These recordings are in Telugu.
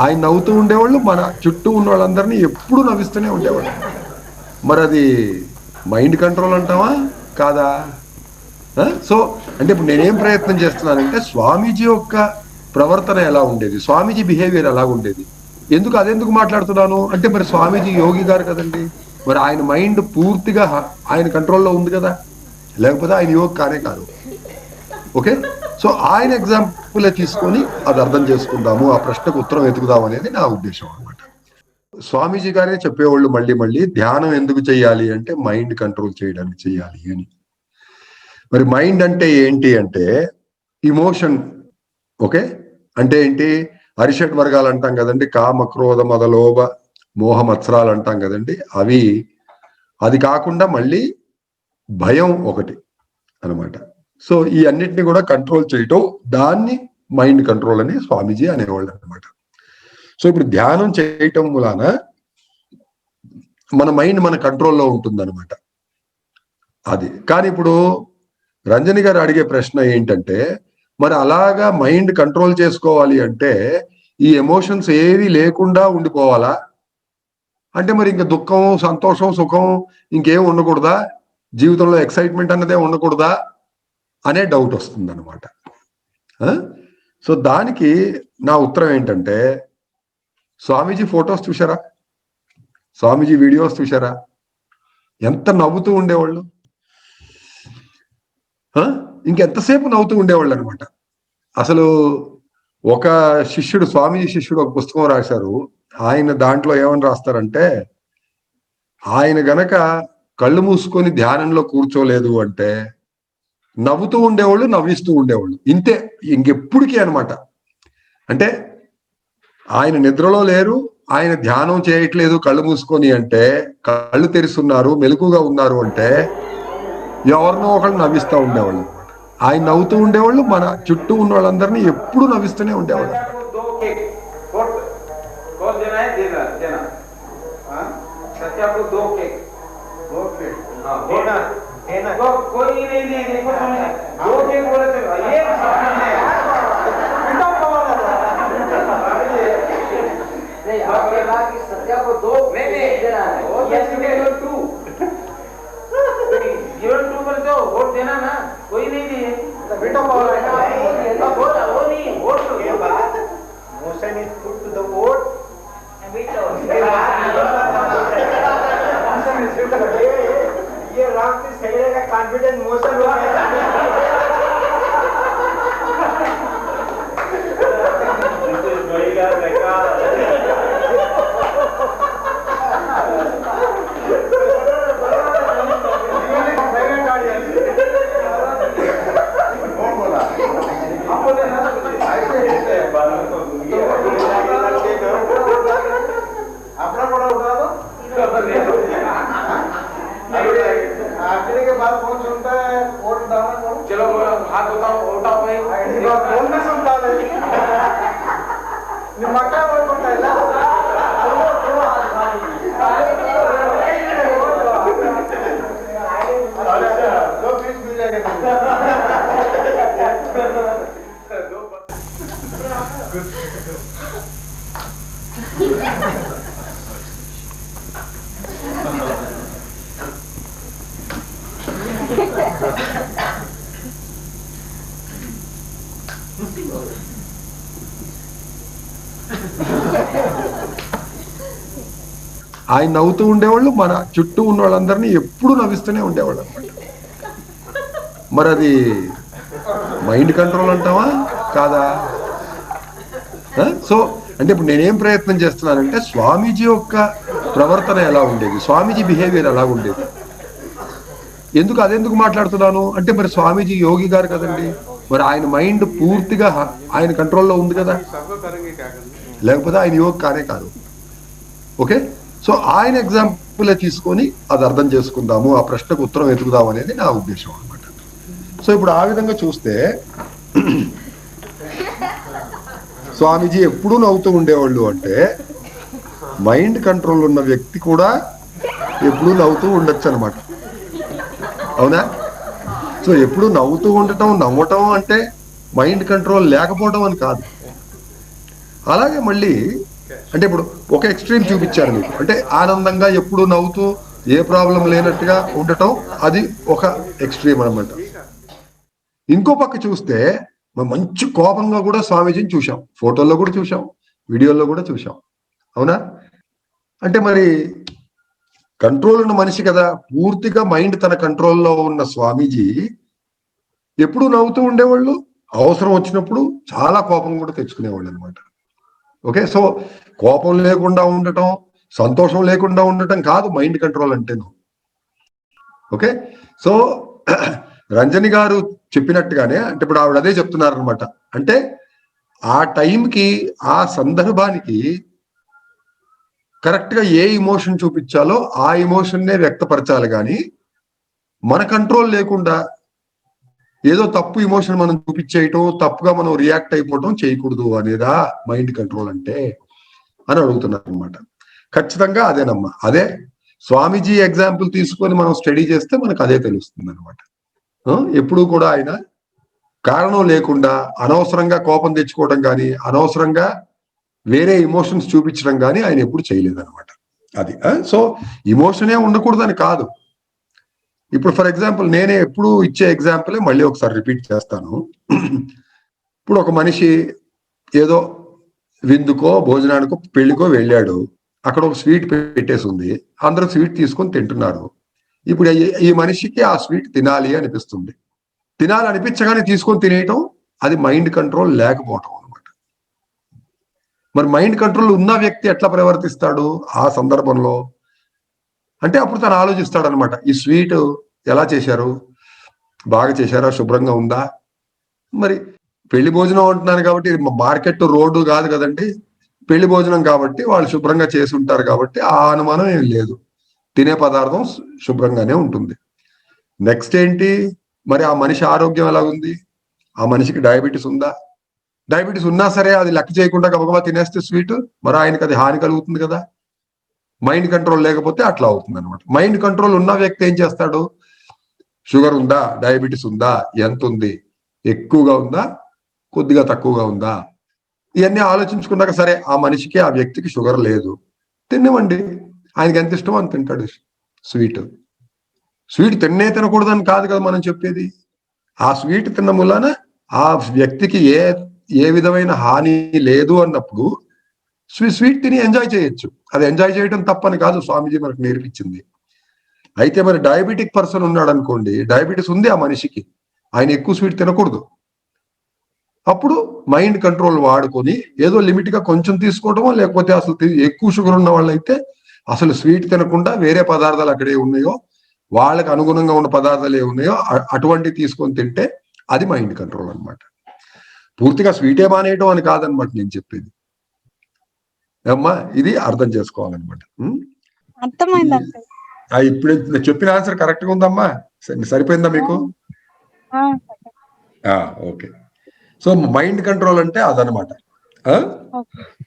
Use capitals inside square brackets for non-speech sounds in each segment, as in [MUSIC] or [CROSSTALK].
ఆయన నవ్వుతూ ఉండేవాళ్ళు మన చుట్టూ ఉన్న వాళ్ళందరినీ ఎప్పుడూ నవ్విస్తూనే ఉండేవాళ్ళు. మరి అది మైండ్ కంట్రోల్ అంటావా? కాదా? సో అంటే ఇప్పుడు నేనేం ప్రయత్నం చేస్తున్నానంటే స్వామీజీ యొక్క ప్రవర్తన ఎలా ఉండేది? స్వామీజీ బిహేవియర్ ఎలా ఉండేది? ఎందుకు అదెందుకు మాట్లాడుతున్నాను? అంటే మరి స్వామీజీ యోగి గారు కదండి. మరి ఆయన మైండ్ పూర్తిగా ఆయన కంట్రోల్లో ఉంది కదా. లేకపోతే ఆయన యోగి కానే కాదు. ఓకే? సో ఆయన ఎగ్జాంపుల్ తీసుకొని అది అర్థం చేసుకుందాము ఆ ప్రశ్నకు ఉత్తరం వెతుకుదాం అనేది నా ఉద్దేశం అనమాట స్వామీజీ గారే చెప్పేవాళ్ళు మళ్ళీ మళ్ళీ ధ్యానం ఎందుకు చేయాలి అంటే మైండ్ కంట్రోల్ చేయడానికి చేయాలి అని. మరి మైండ్ అంటే ఏంటి అంటే ఇమోషన్ ఓకే? అంటే ఏంటి? అరిషడ్ వర్గాలు అంటాం కదండి కామ క్రోధ మద లోభ మోహ మత్సరాలు అంటాం కదండి అవి అది కాకుండా మళ్ళీ భయం ఒకటి అన్నమాట. సో ఈ అన్నిటిని కూడా కంట్రోల్ చేయటం దాన్ని మైండ్ కంట్రోల్ అని స్వామీజీ అనేవాళ్ళు అనమాట సో ఇప్పుడు ధ్యానం చేయటం మూలాన మన మైండ్ మన కంట్రోల్లో ఉంటుంది అనమాట అది. కానీ ఇప్పుడు రంజని గారు అడిగే ప్రశ్న ఏంటంటే మరి అలాగా మైండ్ కంట్రోల్ చేసుకోవాలి అంటే ఈ ఎమోషన్స్ ఏవి లేకుండా ఉండిపోవాలా? అంటే మరి ఇంకా దుఃఖం సంతోషం సుఖం ఇంకేం ఉండకూడదా? జీవితంలో ఎక్సైట్మెంట్ అన్నదే ఉండకూడదా? అనే డౌట్ వస్తుంది అనమాట సో దానికి నా ఉత్తరం ఏంటంటే స్వామీజీ ఫొటోస్ చూసారా స్వామీజీ వీడియోస్ చూసారా ఎంత నవ్వుతూ ఉండేవాళ్ళు? ఇంకెంతసేపు నవ్వుతూ ఉండేవాళ్ళు అనమాట అసలు ఒక శిష్యుడు స్వామీజీ శిష్యుడు ఒక పుస్తకం రాశారు. ఆయన దాంట్లో ఏమని రాస్తారంటే ఆయన గనక కళ్ళు మూసుకొని ధ్యానంలో కూర్చోలేదు అంటే నవ్వుతూ ఉండేవాళ్ళు నవ్విస్తూ ఉండేవాళ్ళు. ఇంతే ఇంకెప్పటికీ అన్నమాట అంటే ఆయన నిద్రలో లేరు ఆయన ధ్యానం చేయట్లేదు కళ్ళు మూసుకొని అంటే కళ్ళు తెరుస్తున్నారు మెలకుగా ఉన్నారు అంటే ఎవరినో ఒకళ్ళు నవ్విస్తూ ఉండేవాళ్ళు ఆయన నవ్వుతూ ఉండేవాళ్ళు మన చుట్టూ ఉన్న వాళ్ళందరినీ ఎప్పుడూ నవ్విస్తూనే ఉండేవాళ్ళు कोई नहीं नहीं देखो तुमने दो के बोले थे ये सत्या को दो नहीं नहीं देना है टू ज़ीरो टू पर दो वोट देना ना कोई नहीं दिए बेटा पावर है ತಿರುಗಿ ಬಾಲ್ ಫೋನ್ ಸುಂಟೆ ಓಟ್ ದಾನ ಕೊಡು ಚಲೋ ಹಾಕ ಹೋತಾ ಓಟಾ ಪೈ ಇವಾಗ ಫೋನ್ ಸುಂಟಾಲೆ ನಿಮ್ಮ ಮಕ್ಕಳ ಬರ್ಕೊಂಡ ಇಲ್ಲ? ఆయన నవ్వుతూ ఉండేవాళ్ళు మన చుట్టూ ఉన్న వాళ్ళందరినీ ఎప్పుడూ నవ్విస్తూనే ఉండేవాళ్ళు అనమాట మరి అది మైండ్ కంట్రోల్ అంటావా? కాదా? సో అంటే ఇప్పుడు నేనేం ప్రయత్నం చేస్తున్నానంటే స్వామీజీ యొక్క ప్రవర్తన ఎలా ఉండేది? స్వామీజీ బిహేవియర్ ఎలా ఉండేది? ఎందుకు అదెందుకు మాట్లాడుతున్నాను? అంటే మరి స్వామీజీ యోగి గారు కదండి. మరి ఆయన మైండ్ పూర్తిగా ఆయన కంట్రోల్లో ఉంది కదా. లేకపోతే ఆయన యువక్ కానే కాదు. ఓకే? సో ఆయన ఎగ్జాంపుల్ తీసుకొని అది అర్థం చేసుకుందాము ఆ ప్రశ్నకు ఉత్తరం వెతుకుదాం అనేది నా ఉద్దేశం అనమాట సో ఇప్పుడు ఆ విధంగా చూస్తే స్వామీజీ ఎప్పుడూ నవ్వుతూ ఉండేవాళ్ళు అంటే మైండ్ కంట్రోల్ ఉన్న వ్యక్తి కూడా ఎప్పుడూ నవ్వుతూ ఉండొచ్చు అనమాట అవునా? సో ఎప్పుడు నవ్వుతూ ఉండటం నవ్వటం అంటే మైండ్ కంట్రోల్ లేకపోవటం అని కాదు. అలాగే మళ్ళీ అంటే ఇప్పుడు ఒక ఎక్స్ట్రీమ్ చూపించారు మీకు. అంటే ఆనందంగా ఎప్పుడు నవ్వుతూ ఏ ప్రాబ్లం లేనట్టుగా ఉండటం అది ఒక ఎక్స్ట్రీమ్ అనమాట ఇంకో పక్క చూస్తే మంచి కోపంగా కూడా స్వామీజీని చూసాం ఫోటోల్లో కూడా చూసాం వీడియోల్లో కూడా చూసాం అవునా? అంటే మరి కంట్రోల్ ఉన్న మనిషి కదా. పూర్తిగా మైండ్ తన కంట్రోల్లో ఉన్న స్వామీజీ ఎప్పుడు నవ్వుతూ ఉండేవాళ్ళు. అవసరం వచ్చినప్పుడు చాలా కోపం కూడా తెచ్చుకునేవాళ్ళు అనమాట ఓకే? సో కోపం లేకుండా ఉండటం సంతోషం లేకుండా ఉండటం కాదు మైండ్ కంట్రోల్ అంటేను. ఓకే? సో రంజని గారు చెప్పినట్టుగానే అంటే ఇప్పుడు ఆవిడ అదే చెప్తున్నారు అనమాట అంటే ఆ టైంకి ఆ సందర్భానికి కరెక్ట్గా ఏ ఇమోషన్ చూపించాలో ఆ ఇమోషన్నే వ్యక్తపరచాలి కానీ మన కంట్రోల్ లేకుండా ఏదో తప్పు ఇమోషన్ మనం చూపించేయటం తప్పుగా మనం రియాక్ట్ అయిపోవటం చేయకూడదు అనేదా మైండ్ కంట్రోల్ అంటే అని అడుగుతున్నారు అనమాట ఖచ్చితంగా అదేనమ్మా. అదే స్వామీజీ ఎగ్జాంపుల్ తీసుకొని మనం స్టడీ చేస్తే మనకు అదే తెలుస్తుంది అనమాట ఎప్పుడు కూడా ఆయన కారణం లేకుండా అనవసరంగా కోపం తెచ్చుకోవడం కానీ అనవసరంగా వేరే ఇమోషన్స్ చూపించడం కానీ ఆయన ఎప్పుడు చేయలేదన్నమాట. అది. సో ఇమోషనే ఉండకూడదని కాదు. ఇప్పుడు ఫర్ ఎగ్జాంపుల్ నేనే ఎప్పుడు ఇచ్చే ఎగ్జాంపులే మళ్ళీ ఒకసారి రిపీట్ చేస్తాను. ఇప్పుడు ఒక మనిషి ఏదో విందుకో భోజనానికో పెళ్ళికో వెళ్ళాడు. అక్కడ ఒక స్వీట్ పెట్టేసి ఉంది. అందరూ స్వీట్ తీసుకొని తింటున్నారు. ఇప్పుడు ఈ- మనిషికి ఆ స్వీట్ తినాలి అనిపిస్తుంది. తినాలి అనిపించగానే తీసుకొని తినేయటం అది మైండ్ కంట్రోల్ లేకపోవటం అనమాట మరి మైండ్ కంట్రోల్ ఉన్న వ్యక్తి ఎట్లా ప్రవర్తిస్తాడు ఆ సందర్భంలో? అంటే అప్పుడు తను ఆలోచిస్తాడనమాట ఈ స్వీట్ ఎలా చేశారు? బాగా చేశారా? శుభ్రంగా ఉందా? మరి పెళ్ళి భోజనం అంటున్నాను కాబట్టి మార్కెట్ రోడ్డు కాదు కదండి. పెళ్ళి భోజనం కాబట్టి వాళ్ళు శుభ్రంగా చేసి ఉంటారు కాబట్టి ఆ అనుమానం ఏం లేదు. తినే పదార్థం శుభ్రంగానే ఉంటుంది. నెక్స్ట్ ఏంటి? మరి ఆ మనిషి ఆరోగ్యం ఎలా ఉంది? ఆ మనిషికి డయాబెటీస్ ఉందా? డయాబెటీస్ ఉన్నా సరే అది లెక్క చేయకుండా గబగబా తినేస్తే స్వీట్ మరి ఆయనకి అది హాని కలుగుతుంది కదా. మైండ్ కంట్రోల్ లేకపోతే అట్లా అవుతుంది అనమాట మైండ్ కంట్రోల్ ఉన్న వ్యక్తి ఏం చేస్తాడు? షుగర్ ఉందా? డయాబెటీస్ ఉందా? ఎంత ఉంది. ఎక్కువగా ఉందా? కొద్దిగా తక్కువగా ఉందా? ఇవన్నీ ఆలోచించుకున్నాక సరే ఆ మనిషికి ఆ వ్యక్తికి షుగర్ లేదు. తినవండి ఆయనకి ఎంత ఇష్టమో అని తింటాడు. స్వీట్ స్వీట్ తిన్నే తినకూడదని కాదు కదా మనం చెప్పేది. ఆ స్వీట్ తిన్న మూలాన ఆ వ్యక్తికి ఏ ఏ విధమైన హాని లేదు అన్నప్పుడు స్వీట్ తిని ఎంజాయ్ చేయొచ్చు. అది ఎంజాయ్ చేయడం తప్పని కాదు స్వామీజీ మనకు నేర్పించింది. అయితే మరి డయాబెటిక్ పర్సన్ ఉన్నాడు అనుకోండి డయాబెటీస్ ఉంది ఆ మనిషికి. ఆయన ఎక్కువ స్వీట్ తినకూడదు. అప్పుడు మైండ్ కంట్రోల్ వాడుకొని ఏదో లిమిట్గా కొంచెం తీసుకోవడమో లేకపోతే అసలు ఎక్కువ షుగర్ ఉన్న వాళ్ళైతే అసలు స్వీట్ తినకుండా వేరే పదార్థాలు అక్కడే ఉన్నాయో వాళ్ళకి అనుగుణంగా ఉన్న పదార్థాలు ఏ ఉన్నాయో అటువంటివి తీసుకొని తింటే అది మైండ్ కంట్రోల్ అన్నమాట. పూర్తిగా స్వీటే మానేయడం అని కాదనమాట నేను చెప్పేది. అమ్మా ఇది అర్థం చేసుకోవాలన్నమాట. ఇప్పుడు నేను చెప్పిన ఆన్సర్ కరెక్ట్గా ఉందమ్మా సరి- సరిపోయిందా మీకు? ఓకే. సో మైండ్ కంట్రోల్ అంటే అదనమాట.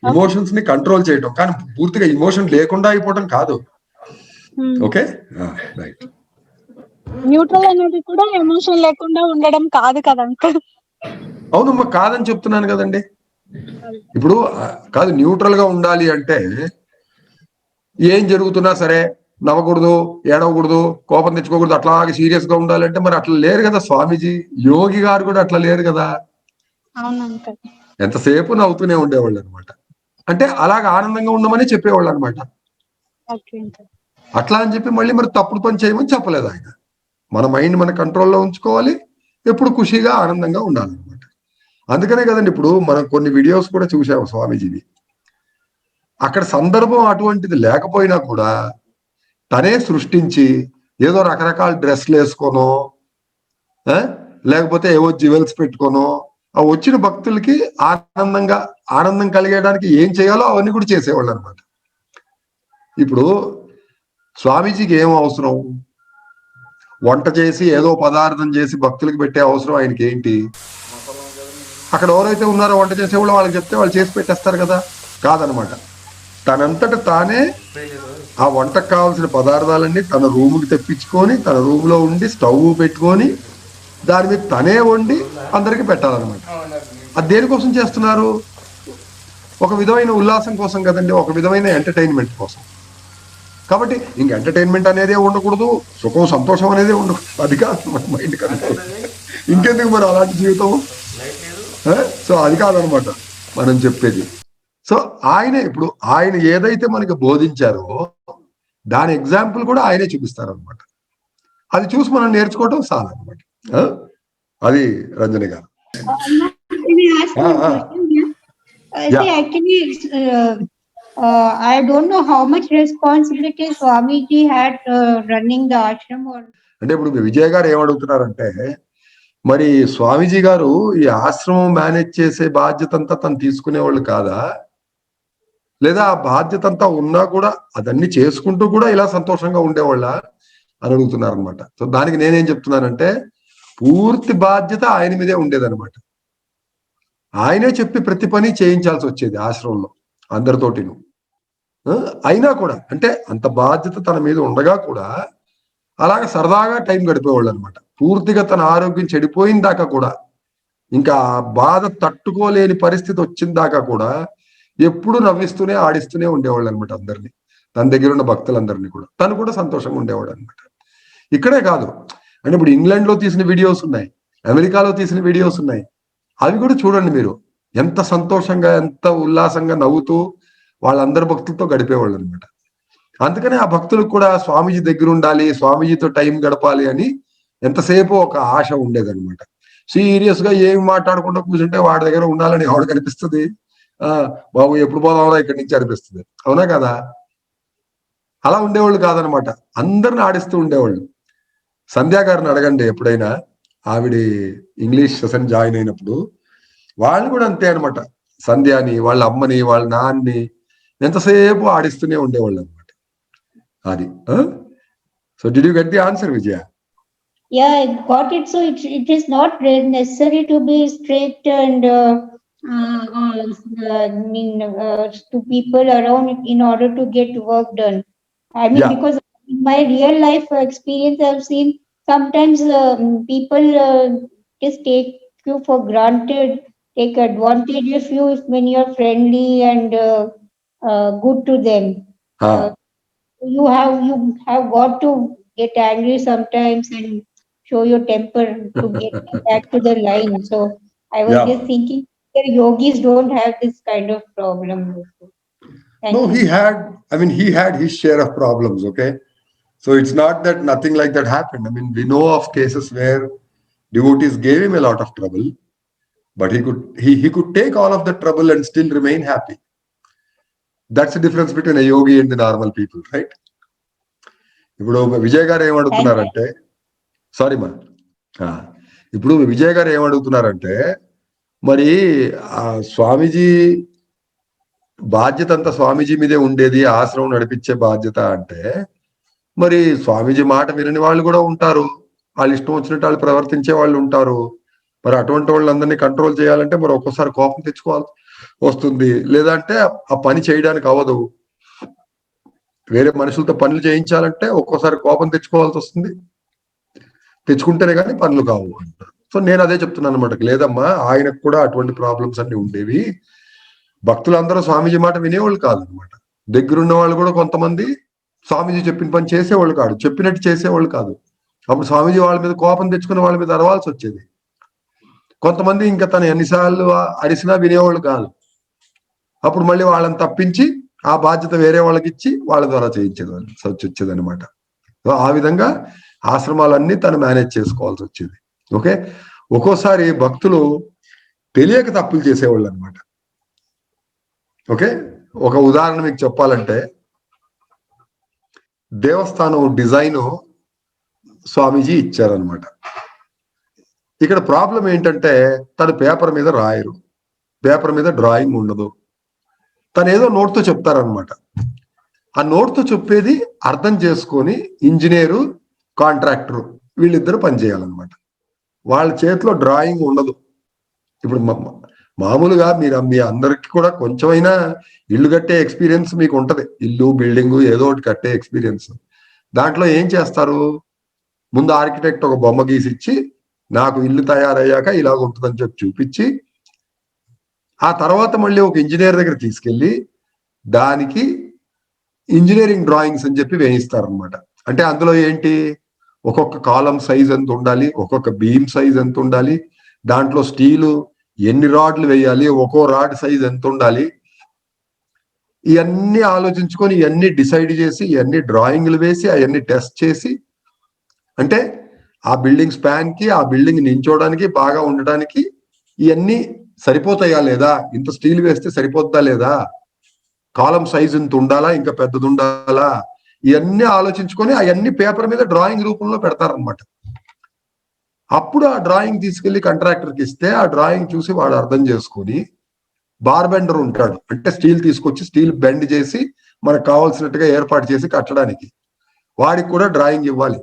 ఇమోషన్స్ని కంట్రోల్ చేయడం కానీ పూర్తిగా ఇమోషన్ లేకుండా అయిపోవడం కాదు. ఓకే? రైట్. న్యూట్రల్ అనేది కూడా ఎమోషన్ లేకుండా ఉండడం కాదు కదా అవునమ్మా కాదని చెప్తున్నాను కదండి. ఇప్పుడు కాదు న్యూట్రల్గా ఉండాలి అంటే ఏం జరుగుతున్నా సరే నవ్వకూడదు ఏడవకూడదు కోపం తెచ్చుకోకూడదు అట్లాగే సీరియస్గా ఉండాలంటే మరి అట్లా లేరు కదా స్వామీజీ. యోగి గారు కూడా అట్లా లేరు కదా. ఎంతసేపు నవ్వుతూనే ఉండేవాళ్ళు అనమాట అంటే అలాగ ఆనందంగా ఉండమని చెప్పేవాళ్ళు అనమాట అట్లా అని చెప్పి మళ్ళీ మరి తప్పుడు పని చేయమని చెప్పలేదు ఆయన. మన మైండ్ మన కంట్రోల్లో ఉంచుకోవాలి ఎప్పుడు ఖుషిగా ఆనందంగా ఉండాలన్నమాట. అందుకనే కదండి ఇప్పుడు మనం కొన్ని వీడియోస్ కూడా చూసాము స్వామీజీవి. అక్కడ సందర్భం అటువంటిది లేకపోయినా కూడా తనే సృష్టించి ఏదో రకరకాల డ్రెస్లు వేసుకోనో లేకపోతే ఏవో జ్యువెల్స్ పెట్టుకోనో ఆ వచ్చిన భక్తులకి ఆనందంగా ఆనందం కలిగేయడానికి ఏం చేయాలో అవన్నీ కూడా చేసేవాళ్ళు అనమాట ఇప్పుడు స్వామీజీకి ఏం అవసరం? వంట చేసి ఏదో పదార్థం చేసి భక్తులకు పెట్టే అవసరం ఆయనకి ఏంటి? అక్కడ ఎవరైతే ఉన్నారో వంట చేసేవాళ్ళు వాళ్ళకి చెప్తే వాళ్ళు చేసి పెట్టేస్తారు కదా. కాదనమాట. తనంతట తానే ఆ వంటకు కావాల్సిన పదార్థాలన్నీ తన రూముకి తెప్పించుకొని తన రూమ్లో ఉండి స్టవ్ పెట్టుకొని దాని మీద తనే వండి అందరికి పెట్టాలన్నమాట. అది దేనికోసం చేస్తున్నారు? ఒక విధమైన ఉల్లాసం కోసం కదండి ఒక విధమైన ఎంటర్టైన్మెంట్ కోసం. కాబట్టి ఇంక ఎంటర్టైన్మెంట్ అనేదే ఉండకూడదు సుఖం సంతోషం అనేది ఉండకూడదు. అది కాదు మన మైండ్ కనుక ఇంకెందుకు మరి అలాంటి జీవితం సో అది కాదనమాట మనం చెప్పేది. సో ఆయన ఇప్పుడు ఆయన ఏదైతే మనకి బోధించారో దాని ఎగ్జాంపుల్ కూడా ఆయనే చూపిస్తారనమాట. అది చూసి మనం నేర్చుకోవటం సాధనమాట అది రంజని గారు. అంటే ఇప్పుడు విజయ్ గారు ఏమడుగుతున్నారంటే మరి స్వామీజీ గారు ఈ ఆశ్రమం మేనేజ్ చేసే బాధ్యత అంతా తను తీసుకునేవాళ్ళు కాదా? లేదా ఆ బాధ్యత అంతా ఉన్నా కూడా అదన్నీ చేసుకుంటూ కూడా ఇలా సంతోషంగా ఉండేవాళ్ళ? అని అడుగుతున్నారనమాట సో దానికి నేనేం చెప్తున్నానంటే పూర్తి బాధ్యత ఆయన మీదే ఉండేదనమాట ఆయనే చెప్పి ప్రతి పని చేయించాల్సి వచ్చేది ఆశ్రమంలో అందరితోటిను. అయినా కూడా అంటే అంత బాధ్యత తన మీద ఉండగా కూడా అలాగే సరదాగా టైం గడిపేవాళ్ళు అనమాట పూర్తిగా తన ఆరోగ్యం చెడిపోయిన దాకా కూడా ఇంకా బాధ తట్టుకోలేని పరిస్థితి వచ్చిన దాకా కూడా ఎప్పుడు నవ్విస్తూనే ఆడిస్తూనే ఉండేవాళ్ళు అనమాట అందరినీ. తన దగ్గర ఉన్న భక్తులందరినీ కూడా. తను కూడా సంతోషంగా ఉండేవాడు అనమాట ఇక్కడే కాదు. అంటే ఇప్పుడు ఇంగ్లాండ్లో తీసిన వీడియోస్ ఉన్నాయి అమెరికాలో తీసిన వీడియోస్ ఉన్నాయి. అవి కూడా చూడండి మీరు. ఎంత సంతోషంగా ఎంత ఉల్లాసంగా నవ్వుతూ వాళ్ళందరి భక్తులతో గడిపేవాళ్ళు అనమాట అందుకనే ఆ భక్తులకు కూడా స్వామీజీ దగ్గర ఉండాలి స్వామీజీతో టైం గడపాలి అని ఎంతసేపు ఒక ఆశ ఉండేదన్నమాట. సీరియస్గా ఏం మాట్లాడకుండా కూర్చుంటే వాడి దగ్గర ఉండాలని ఎవడు కనిపిస్తుంది ఆ బాబు ఎప్పుడు పోదామరా ఇక్కడి నుంచి అనిపిస్తుంది. అవునా కదా? అలా ఉండేవాళ్ళు కాదనమాట అందరిని ఆడిస్తూ ఉండేవాళ్ళు. సంధ్యా గారిని అడగండి ఎప్పుడైనా ఆవిడ ఇంగ్లీష్ సెషన్ జాయిన్ అయినప్పుడు. వాళ్ళు కూడా అంతే అనమాట సంధ్యాని వాళ్ళ అమ్మని వాళ్ళ నాన్ని ఎంతసేపు ఆడిస్తూనే ఉండేవాళ్ళు. Adi. Huh? So did you get the answer, Vijaya? Yeah, I got it. So it, it is not necessary to be strict and uh, uh, uh mean uh, to people around in order to get work done. I mean yeah. because in my real life experience, I've seen sometimes um, people uh, just take you for granted, take advantage of you if when you're friendly and uh, uh, good to them. Huh. Uh, you have you have got to get angry sometimes and show your temper to [LAUGHS] get back to the line. So I was Yeah. just thinking the yogis don't have this kind of problem. Thank No, you. he had, I mean, he had his share of problems, okay? So it's not that nothing like that happened. I mean, we know of cases where devotees gave him a lot of trouble, but he could he, he could take all of the trouble and still remain happy. That's difference between yogi a normal people right ఇప్పుడు విజయ్ గారు ఏమడుగుతున్నారంటే సారీ మా ఆ, ఇప్పుడు విజయ్ గారు ఏమడుగుతున్నారంటే మరి ఆ స్వామీజీ బాధ్యత అంతా స్వామీజీ మీదే ఉండేది ఆశ్రమం నడిపించే బాధ్యత అంటే మరి స్వామీజీ మాట వినని వాళ్ళు కూడా ఉంటారు. వాళ్ళు ఇష్టం వచ్చినట్టు వాళ్ళు ప్రవర్తించే వాళ్ళు ఉంటారు. మరి అటువంటి వాళ్ళందరినీ కంట్రోల్ చేయాలంటే మరి ఒక్కోసారి కోపం తెచ్చుకోవాలి. వస్తుంది. లేదంటే ఆ పని చేయడానికి అవ్వదు. వేరే మనుషులతో పనులు చేయించాలంటే ఒక్కోసారి కోపం తెచ్చుకోవాల్సి వస్తుంది. తెచ్చుకుంటేనే కానీ పనులు కావు అంటారు. సో నేను అదే చెప్తున్నాను అనమాట లేదమ్మా ఆయనకు కూడా అటువంటి ప్రాబ్లమ్స్ అన్ని ఉండేవి. భక్తులందరూ స్వామీజీ మాట వినేవాళ్ళు కాదనమాట దగ్గరున్న వాళ్ళు కూడా కొంతమంది స్వామీజీ చెప్పిన పని చేసేవాళ్ళు కాదు. చెప్పినట్టు చేసేవాళ్ళు కాదు. అప్పుడు స్వామీజీ వాళ్ళ మీద కోపం తెచ్చుకునే వాళ్ళ మీద అరవాల్సి వచ్చేది. కొంతమంది ఇంకా తను ఎన్నిసార్లు అడిసినా వినేవాళ్ళు కాదు. అప్పుడు మళ్ళీ వాళ్ళని తప్పించి ఆ బాధ్యత వేరే వాళ్ళకి ఇచ్చి వాళ్ళ ద్వారా చేయించేదాన్ని వచ్చేది అనమాట ఆ విధంగా ఆశ్రమాలన్నీ తను మేనేజ్ చేసుకోవాల్సి వచ్చేది. ఓకే? ఒక్కోసారి భక్తులు తెలియక తప్పులు చేసేవాళ్ళు అనమాట ఓకే? ఒక ఉదాహరణ మీకు చెప్పాలంటే దేవస్థానం డిజైన్ స్వామీజీ ఇచ్చారనమాట ఇక్కడ ప్రాబ్లం ఏంటంటే తను పేపర్ మీద రాయరు. పేపర్ మీద డ్రాయింగ్ ఉండదు. తను ఏదో నోట్తో చెప్తారనమాట ఆ నోట్తో చెప్పేది అర్థం చేసుకొని ఇంజనీరు కాంట్రాక్టర్ వీళ్ళిద్దరు పనిచేయాలన్నమాట వాళ్ళ చేతిలో డ్రాయింగ్ ఉండదు. ఇప్పుడు మా- మామూలుగా మీరు మీ అందరికి కూడా కొంచెమైనా ఇల్లు కట్టే ఎక్స్పీరియన్స్ మీకు ఉంటది. ఇల్లు బిల్డింగ్ ఏదో ఒకటి కట్టే ఎక్స్పీరియన్స్. దాంట్లో ఏం చేస్తారు? ముందు ఆర్కిటెక్ట్ ఒక బొమ్మ గీసి ఇచ్చి నాకు ఇల్లు తయారయ్యాక ఇలాగ ఉంటుందని చెప్పి చూపించి ఆ తర్వాత మళ్ళీ ఒక ఇంజనీర్ దగ్గర తీసుకెళ్ళి దానికి ఇంజనీరింగ్ డ్రాయింగ్స్ అని చెప్పి వేయిస్తారనమాట అంటే అందులో ఏంటి? ఒక్కొక్క కాలం సైజ్ ఎంత ఉండాలి? ఒక్కొక్క బీమ్ సైజ్ ఎంత ఉండాలి? దాంట్లో స్టీలు ఎన్ని రాడ్లు వేయాలి? ఒక్కో రాడ్ సైజ్ ఎంత ఉండాలి? ఇవన్నీ ఆలోచించుకొని ఇవన్నీ డిసైడ్ చేసి ఇవన్నీ డ్రాయింగ్లు వేసి అవన్నీ టెస్ట్ చేసి అంటే ఆ బిల్డింగ్ స్పాన్కి ఆ బిల్డింగ్ నించోడానికి బాగా ఉండడానికి ఇవన్నీ సరిపోతాయా లేదా? ఇంత స్టీల్ వేస్తే సరిపోద్దా లేదా? కాలం సైజ్ ఇంత ఉండాలా? ఇంకా పెద్దది ఉండాలా? ఇవన్నీ ఆలోచించుకొని అవన్నీ పేపర్ మీద డ్రాయింగ్ రూపంలో పెడతారనమాట అప్పుడు ఆ డ్రాయింగ్ తీసుకెళ్ళి కాంట్రాక్టర్కి ఇస్తే ఆ డ్రాయింగ్ చూసి వాడు అర్థం చేసుకొని బార్ బెండర్ ఉంటాడు. అంటే స్టీల్ తీసుకొచ్చి స్టీల్ బెండ్ చేసి మనకు కావాల్సినట్టుగా ఏర్పాటు చేసి కట్టడానికి. వాడికి కూడా డ్రాయింగ్ ఇవ్వాలి.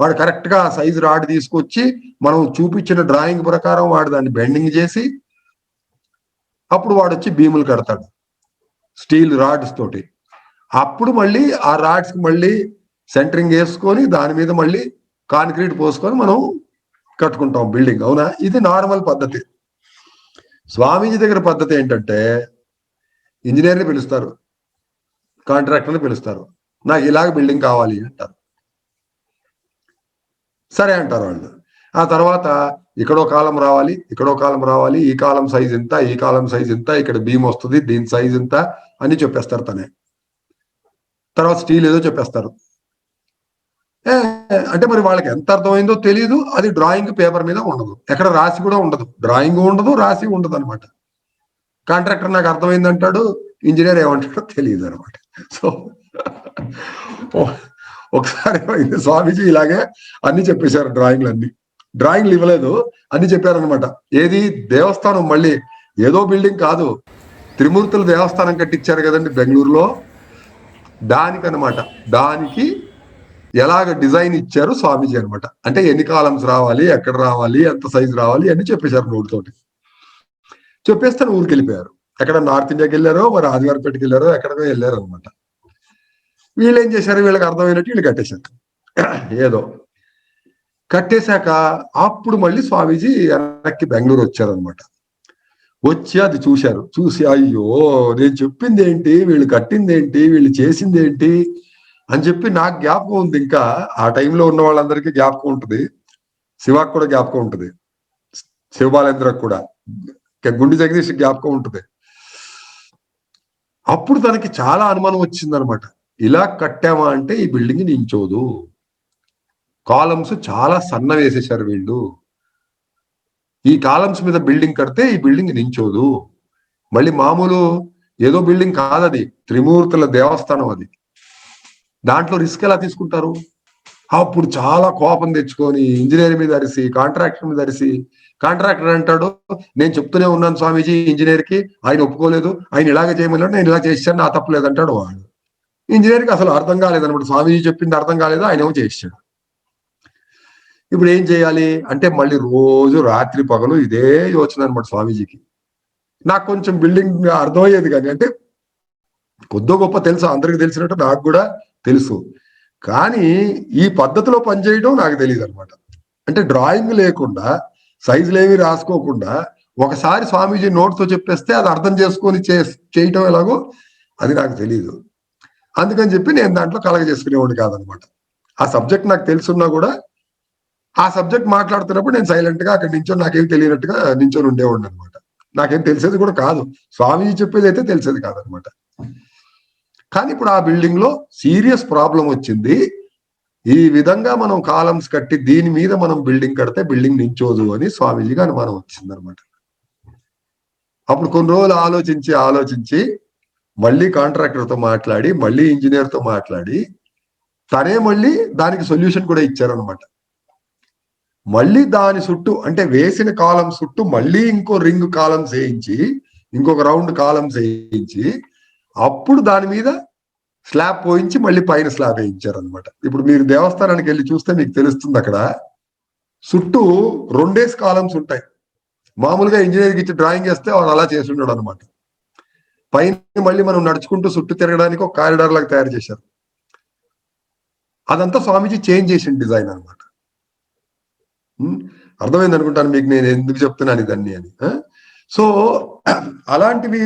వాడు కరెక్ట్గా సైజు రాడ్ తీసుకొచ్చి మనం చూపించిన డ్రాయింగ్ ప్రకారం వాడు దాన్ని బెండింగ్ చేసి అప్పుడు వాడు వచ్చి భీములు కడతాడు. స్టీల్ రాడ్స్ తోటి. అప్పుడు మళ్ళీ ఆ రాడ్స్కి మళ్ళీ సెంటరింగ్ వేసుకొని దాని మీద మళ్ళీ కాంక్రీట్ పోసుకొని మనం కట్టుకుంటాం బిల్డింగ్ అవునా? ఇది నార్మల్ పద్ధతి. స్వామీజీ దగ్గర పద్ధతి ఏంటంటే ఇంజనీర్ని పిలుస్తారు. కాంట్రాక్టర్ని పిలుస్తారు. నాకు ఇలాగ బిల్డింగ్ కావాలి అంటారు. సరే అంటారు వాళ్ళు. ఆ తర్వాత ఇక్కడో కాలం రావాలి ఇక్కడో కాలం రావాలి ఈ కాలం సైజ్ ఇంత ఈ కాలం సైజ్ ఇంత ఇక్కడ బీమ్ వస్తుంది దీని సైజ్ ఇంత అని చెప్పేస్తారు తనే. తర్వాత స్టీల్ ఏదో చెప్పేస్తారు. ఏ, అంటే మరి వాళ్ళకి ఎంత అర్థమైందో తెలియదు అది డ్రాయింగ్ పేపర్ మీద ఉండదు. ఎక్కడ రాసి కూడా ఉండదు. డ్రాయింగ్ ఉండదు రాసి ఉండదు అనమాట కాంట్రాక్టర్ నాకు అర్థమైంది అంటాడు ఇంజనీర్ ఏమంటాడో తెలియదు అనమాట సో ఒకసారి స్వామీజీ ఇలాగే అన్ని చెప్పేశారు డ్రాయింగ్లు అన్ని డ్రాయింగ్లు ఇవ్వలేదు అన్ని చెప్పారనమాట ఏది? దేవస్థానం మళ్ళీ. ఏదో బిల్డింగ్ కాదు. త్రిమూర్తుల దేవస్థానం కట్టించారు కదండి బెంగళూరులో. దానికనమాట దానికి ఎలాగ డిజైన్ ఇచ్చారు స్వామీజీ అన్నమాట. అంటే ఎన్ని కాలమ్స్ రావాలి ఎక్కడ రావాలి ఎంత సైజు రావాలి అని చెప్పేశారు నోటితోటి చెప్పేస్తే ఊరికి వెళ్ళిపోయారు ఎక్కడ నార్త్ ఇండియాకి వెళ్ళారో మరి ఆదివారపేటకి వెళ్ళారో ఎక్కడికో వెళ్ళారు అనమాట వీళ్ళు ఏం చేశారు? వీళ్ళకి అర్థమైనట్టు వీళ్ళు కట్టేశారు. ఏదో. కట్టేశాక అప్పుడు మళ్ళీ స్వామీజీ వెనక్కి బెంగళూరు వచ్చారనమాట వచ్చి అది చూశారు. చూసి అయ్యో నేను చెప్పింది ఏంటి? వీళ్ళు కట్టింది ఏంటి? వీళ్ళు చేసింది ఏంటి? అని చెప్పి నాకు జ్ఞాపకం ఉంది. ఇంకా ఆ టైంలో ఉన్న వాళ్ళందరికీ జ్ఞాపకం ఉంటుంది. శివాకు కూడా జ్ఞాపకం ఉంటుంది. శివబాలేంద్రకు కూడా. గుండె గుండి జగదీష్ జ్ఞాపకం ఉంటుంది. అప్పుడు తనకి చాలా అనుమానం వచ్చిందనమాట ఇలా కట్టామా అంటే ఈ బిల్డింగ్ నించోదు. కాలమ్స్ చాలా సన్న వేసేశారు వీళ్ళు. ఈ కాలమ్స్ మీద బిల్డింగ్ కడితే ఈ బిల్డింగ్ నించోదు. మళ్ళీ మామూలు ఏదో బిల్డింగ్ కాదది త్రిమూర్తుల దేవస్థానం అది. దాంట్లో రిస్క్ ఎలా తీసుకుంటారు? అప్పుడు చాలా కోపం తెచ్చుకొని ఇంజనీర్ మీద అరిసి కాంట్రాక్టర్ మీద అరిసి కాంట్రాక్టర్ అంటాడు నేను చెప్తూనే ఉన్నాను స్వామీజీ ఇంజనీర్కి ఆయన ఒప్పుకోలేదు ఆయన ఇలాగే చేయమన్నాడు నేను ఇలా చేశాను నా తప్పలేదు అంటాడు వాడు. ఇంజనీర్కి అసలు అర్థం కాలేదు అనమాట స్వామీజీ చెప్పింది అర్థం కాలేదు? ఆయన ఏమో చేసాడు ఇప్పుడు ఏం చేయాలి? అంటే మళ్ళీ రోజు రాత్రి పగలు ఇదే యోచన అనమాట స్వామీజీకి. నాకు కొంచెం బిల్డింగ్ అర్థమయ్యేది కానీ అంటే కొద్దో గొప్ప తెలుసు అందరికి తెలిసినట్టు నాకు కూడా తెలుసు. కానీ ఈ పద్ధతిలో పనిచేయడం నాకు తెలియదు అనమాట అంటే డ్రాయింగ్ లేకుండా సైజులు ఏమి రాసుకోకుండా ఒకసారి స్వామీజీ నోట్తో చెప్పేస్తే అది అర్థం చేసుకొని చే చేయటం ఎలాగో అది నాకు తెలియదు అందుకని చెప్పి నేను దాంట్లో కలగజేసుకునేవాడిని కాదనమాట. ఆ సబ్జెక్ట్ నాకు తెలుసున్నా కూడా ఆ సబ్జెక్ట్ మాట్లాడుతున్నప్పుడు నేను సైలెంట్గా అక్కడ నించొని నాకేం తెలియనట్టుగా నించొని ఉండేవాడిని అనమాట. నాకేం తెలిసేది కూడా కాదు. స్వామీజీ చెప్పేది అయితే తెలిసేది కాదనమాట. కానీ ఇప్పుడు ఆ బిల్డింగ్లో సీరియస్ ప్రాబ్లం వచ్చింది. ఈ విధంగా మనం కాలమ్స్ కట్టి దీని మీద మనం బిల్డింగ్ కడితే బిల్డింగ్ నించోదు అని స్వామీజీగా అనుమానం వచ్చింది అనమాట అప్పుడు కొన్ని రోజులు ఆలోచించి ఆలోచించి మళ్ళీ కాంట్రాక్టర్తో మాట్లాడి మళ్ళీ ఇంజనీర్తో మాట్లాడి తనే మళ్ళీ దానికి సొల్యూషన్ కూడా ఇచ్చారనమాట మళ్ళీ దాని చుట్టూ అంటే వేసిన కాలం చుట్టూ మళ్ళీ ఇంకో రింగ్ కాలమ్స్ వేయించి ఇంకొక రౌండ్ కాలమ్స్ వేయించి అప్పుడు దాని మీద స్లాబ్ పోయించి మళ్ళీ పైన స్లాబ్ వేయించారు అనమాట ఇప్పుడు మీరు దేవస్థానానికి వెళ్ళి చూస్తే మీకు తెలుస్తుంది అక్కడ చుట్టూ రెండేసి కాలమ్స్ ఉంటాయి. మామూలుగా ఇంజనీర్కి ఇచ్చి డ్రాయింగ్ వేస్తే వాడు అలా చేసి ఉన్నాడు అనమాట పైన మళ్ళీ మనం నడుచుకుంటూ చుట్టూ తిరగడానికి ఒక కారిడార్ లాగా తయారు చేశారు. అదంతా స్వామీజీ చేంజ్ చేసిన డిజైన్ అనమాట అర్థమైంది అనుకుంటాను మీకు నేను ఎందుకు చెప్తున్నాను ఇదన్నీ అని. సో అలాంటివి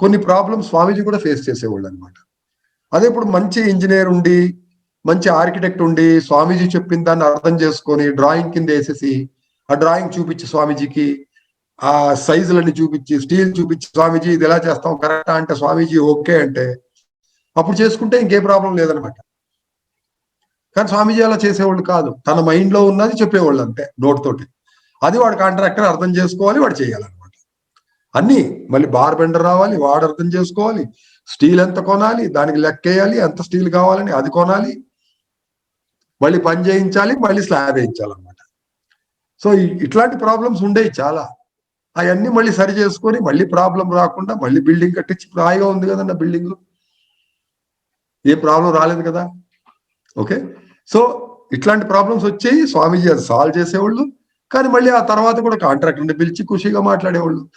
కొన్ని ప్రాబ్లమ్స్ స్వామీజీ కూడా ఫేస్ చేసేవాళ్ళు అనమాట అదే ఇప్పుడు మంచి ఇంజనీర్ ఉండి మంచి ఆర్కిటెక్ట్ ఉండి స్వామీజీ చెప్పిన దాన్ని అర్థం చేసుకొని డ్రాయింగ్ కింద వేసేసి ఆ డ్రాయింగ్ చూపించి స్వామీజీకి ఆ సైజులన్నీ చూపించి స్టీల్ చూపించి స్వామీజీ ఇది ఎలా చేస్తాం కరెక్టా అంటే స్వామీజీ ఓకే అంటే అప్పుడు చేసుకుంటే ఇంకే ప్రాబ్లం లేదనమాట. కానీ స్వామీజీ అలా చేసేవాళ్ళు కాదు. తన మైండ్లో ఉన్నది చెప్పేవాళ్ళు అంతే నోట్ తోటి అది వాడు కాంట్రాక్టర్ అర్థం చేసుకోవాలి వాడు చేయాలన్నమాట. అన్ని మళ్ళీ బార్ బెండర్ రావాలి వాడు అర్థం చేసుకోవాలి స్టీల్ ఎంత కొనాలి దానికి లెక్కేయాలి ఎంత స్టీల్ కావాలని అది కొనాలి. మళ్ళీ పని చేయించాలి మళ్ళీ స్లాబ్ వేయించాలన్నమాట. సో ఇట్లాంటి ప్రాబ్లమ్స్ ఉండేవి చాలా. అవన్నీ మళ్ళీ సరి చేసుకొని మళ్ళీ ప్రాబ్లం రాకుండా మళ్ళీ బిల్డింగ్ కట్టించి ఇప్పుడు హాయిగా ఉంది కదన్న బిల్డింగ్ ఏ ప్రాబ్లం రాలేదు కదా. ఓకే? సో ఇట్లాంటి ప్రాబ్లమ్స్ వచ్చాయి. స్వామీజీ అది సాల్వ్ చేసేవాళ్ళు. కానీ మళ్ళీ ఆ తర్వాత కూడా కాంట్రాక్టర్ని పిలిచి ఖుషిగా మాట్లాడేవాళ్ళు.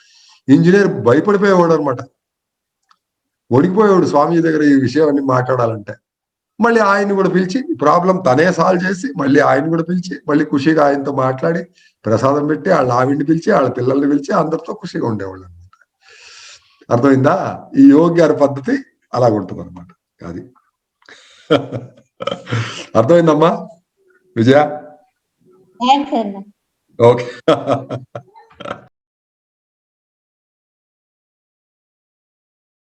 ఇంజనీర్ భయపడిపోయేవాడు అనమాట వణికిపోయేవాడు స్వామీజీ దగ్గర ఈ విషయాన్ని మాట్లాడాలంటే. మళ్ళీ ఆయన్ని కూడా పిలిచి ప్రాబ్లం తనే సాల్వ్ చేసి మళ్ళీ ఆయన కూడా పిలిచి మళ్ళీ ఖుషిగా ఆయనతో మాట్లాడి ప్రసాదం పెట్టి వాళ్ళ ఆవిడ్ని పిలిచి వాళ్ళ పిల్లల్ని పిలిచి అందరితో ఖుషిగా ఉండేవాళ్ళు అనమాట అర్థమైందా? ఈ యోగి గారి పద్ధతి అలాగుంటుంది అనమాట అది. అర్థమైందమ్మా? విజయ. ఓకే.